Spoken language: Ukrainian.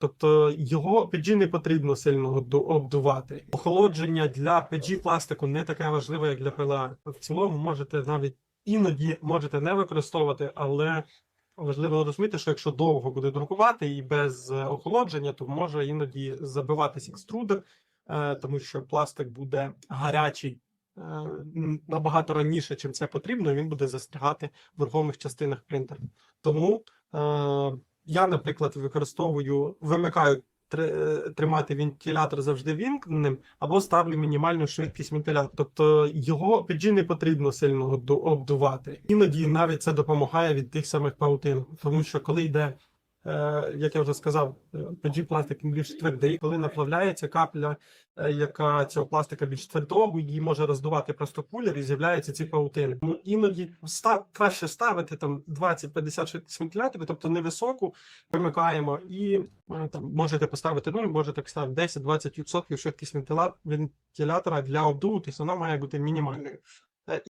Тобто його PG не потрібно сильно обдувати. Охолодження для PG пластику не таке важливе, як для PLA. В цілому можете навіть іноді можете не використовувати, але важливо розуміти, що якщо довго буде друкувати і без е, охолодження, то може іноді забиватись екструдер, е, тому що пластик буде гарячий. е, Набагато раніше, чим це потрібно, він буде застрягати в верховних частинах принтера. Тому я, наприклад, використовую, вимикаю е, тримати вентилятор завжди вімкненим, або ставлю мінімальну швидкість вентилятора. Тобто його PG не потрібно сильно обдувати. Іноді навіть це допомагає від тих самих паутин. Тому що коли йде, як я вже сказав, е, PG пластик більш твердий, коли наплавляється капля, е, яка цього пластика більш твердого, її може роздувати просто кулер і з'являються ці паутини. Ну, іноді став, краще ставити там 20-50 швидкість вентилятора, тобто невисоку, вимикаємо і е, там можете поставити 0, можете поставити 10-20% швидкість вентилятора для обдуву, тобто вона має бути мінімальною.